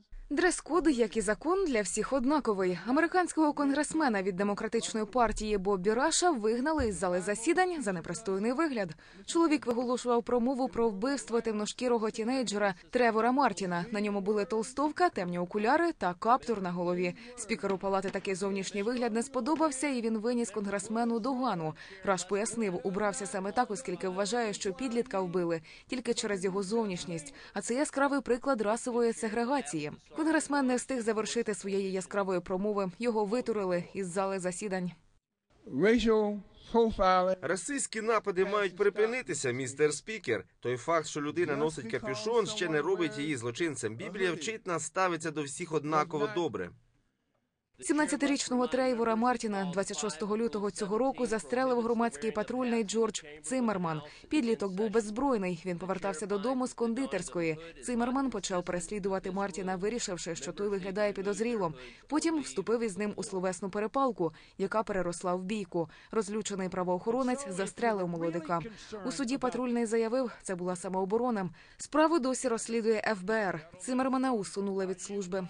says Дрес-код, як і закон, для всіх однаковий. Американського конгресмена від демократичної партії Боббі Раша вигнали із зали засідань за непристойний вигляд. Чоловік виголошував промову про вбивство темношкірого тінейджера Тревора Мартіна. На ньому були толстовка, темні окуляри та каптур на голові. Спікеру палати такий зовнішній вигляд не сподобався, і він виніс конгресмену догану. Раш пояснив, убрався саме так, оскільки вважає, що підлітка вбили тільки через його зовнішність. А це яскравий приклад расової сегрегації. Конгресмен не встиг завершити своєї яскравої промови. Його витурили із зали засідань. Расистські напади мають припинитися, містер спікер. Той факт, що людина носить капюшон, ще не робить її злочинцем. Біблія вчить нас ставиться до всіх однаково добре. 17-річного Трейвора Мартіна 26 лютого цього року застрелив громадський патрульний Джордж Циммерман. Підліток був беззбройний. Він повертався додому з кондитерської. Циммерман почав переслідувати Мартіна, вирішивши, що той виглядає підозріло. Потім вступив із ним у словесну перепалку, яка переросла в бійку. Розлючений правоохоронець застрелив молодика. У суді патрульний заявив, це була самооборона. Справу досі розслідує ФБР. Циммермана усунули від служби.